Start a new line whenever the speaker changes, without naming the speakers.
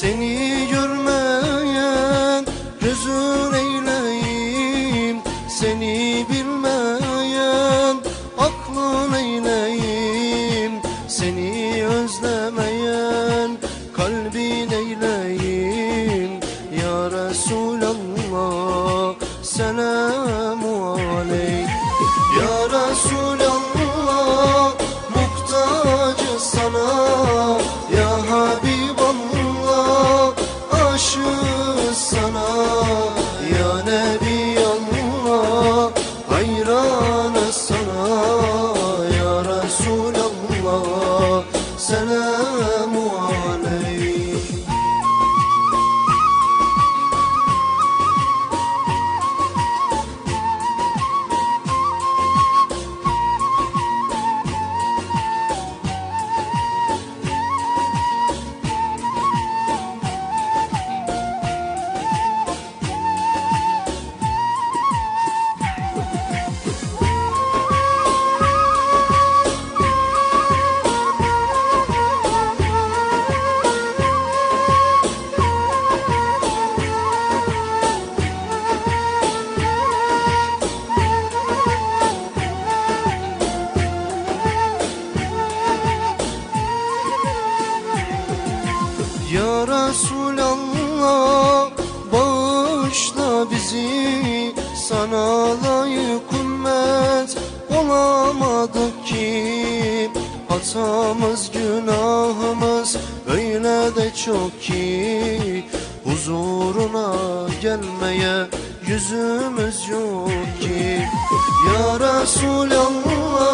Seni görmeyen huzur eyleyim. Seni bilmeyen aklın eyleyim. Seni özlemeyen kalbin eyleyim. Ya Resulallah selam sana Ya Resulallah bağışla bizi. Sana layık ümmet olamadık ki. Hatamız günahımız öyle de çok ki. Huzuruna gelmeye yüzümüz yok ki. Ya Resulallah